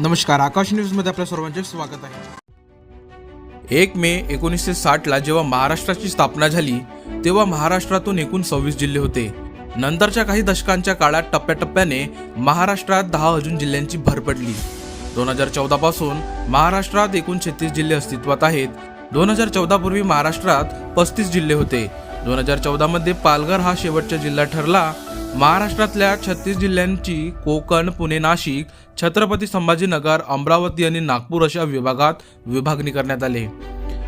नमस्कार आकाश न्यूजमध्ये आपल्या सर्वांचे स्वागत आहे. एक मे एकोणीसशे साठला जेव्हा महाराष्ट्राची स्थापना झाली तेव्हा महाराष्ट्रातून एकूण सव्वीस जिल्हे होते. नंतरच्या काही दशकांच्या काळात टप्प्याटप्प्याने महाराष्ट्रात दहा अजून जिल्ह्यांची भर पडली. दोन हजार चौदा पासून महाराष्ट्रात एकूण छत्तीस जिल्हे अस्तित्वात आहेत. दोन हजार चौदा पूर्वी महाराष्ट्रात पस्तीस जिल्हे होते. दोन हजार चौदा मध्ये पालघर हा शेवटचा जिल्हा ठरला. महाराष्ट्रातल्या छत्तीस जिल्ह्यांची कोकण पुणे नाशिक छत्रपती संभाजीनगर अमरावती आणि नागपूर अशा विभागात विभागणी करण्यात आले.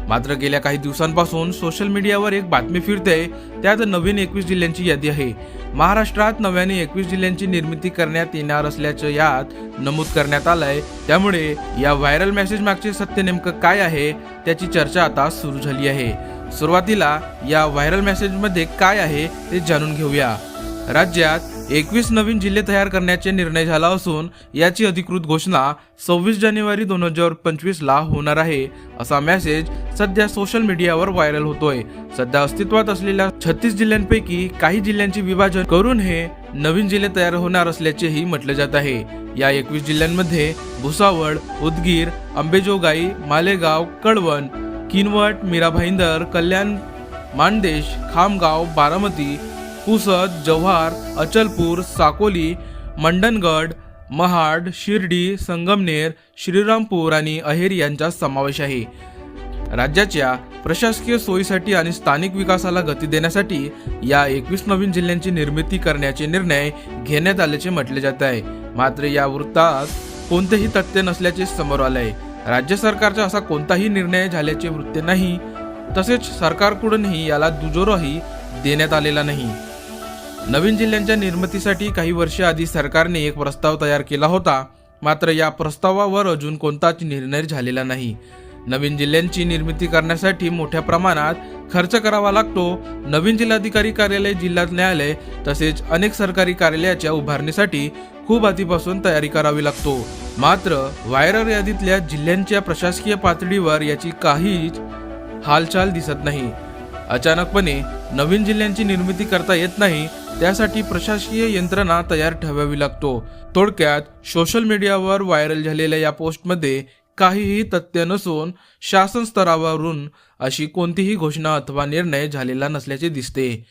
मात्र गेल्या काही दिवसांपासून सोशल मीडियावर एक बातमी फिरते त्यात नवीन एकवीस जिल्ह्यांची यादी आहे. महाराष्ट्रात नव्याने एकवीस जिल्ह्यांची निर्मिती करण्यात येणार असल्याचं यात नमूद करण्यात आलंय. त्यामुळे या व्हायरल मेसेज मागचे सत्य नेमकं काय आहे त्याची चर्चा आता सुरू झाली आहे. सुरुवातीला या व्हायरल मेसेजमध्ये काय आहे ते जाणून घेऊया. राज्यात एकवीस नवीन जिल्हे तयार करण्याचे निर्णय झाला असून याची अधिकृत घोषणा सव्वीस जानेवारी दोन हजार पंचवीस ला होणार आहे असा मेसेज सध्या सोशल मीडियावर व्हायरल होतोय. सध्या अस्तित्वात असलेल्या छत्तीस जिल्ह्यांपैकी काही जिल्ह्यांचे विभाजन करून हे नवीन जिल्हे तयार होणार असल्याचेही म्हटले जात आहे. या एकवीस जिल्ह्यांमध्ये भुसावळ उदगीर अंबेजोगाई मालेगाव कळवण किनवट मीरा भाईंदर कल्याण मानदेश खामगाव बारामती पुसद जव्हार अचलपूर साकोली मंडणगड महाड शिर्डी संगमनेर श्रीरामपूर आणि अहेर यांचा समावेश आहे. राज्याच्या प्रशासकीय सोयीसाठी आणि स्थानिक विकासाला गती देण्यासाठी या एकवीस नवीन जिल्ह्यांची निर्मिती करण्याचे निर्णय घेण्यात आल्याचे म्हटले जात आहे. मात्र या वृत्तात कोणतेही तथ्य नसल्याचे समोर आलंय. राज्य सरकारचा असा कोणताही निर्णय झाल्याचे वृत्त नाही. तसेच सरकारकडूनही याला दुजोराही देण्यात आलेला नाही. नवीन जिल्ह्यांच्या निर्मितीसाठी काही वर्षे आधी सरकारने एक प्रस्ताव तयार केला होता. मात्र या प्रस्तावावर अजून कोणताच निर्णय झालेला नाही. नवीन जिल्ह्यांची निर्मिती करण्यासाठी मोठ्या प्रमाणात खर्च करावा लागतो. नवीन जिल्हाधिकारी कार्यालय जिल्हा न्यायालय तसेच अनेक सरकारी कार्यालयाच्या उभारणीसाठी खूप आधीपासून तयारी करावी लागतो. मात्र व्हायरल यादीतल्या जिल्ह्यांच्या प्रशासकीय पातळीवर याची काहीच हालचाल दिसत नाही. अचानकपणे नवीन जिल्ह्यांची निर्मिती करता येत नाही त्यासाठी प्रशासकीय यंत्रणा तयार ठेवावी लागतो. थोडक्यात सोशल मीडियावर व्हायरल झालेल्या या पोस्टमध्ये काहीही तथ्य नसून शासन स्तरावरून अशी कोणतीही घोषणा अथवा निर्णय झालेला नसल्याचे दिसते.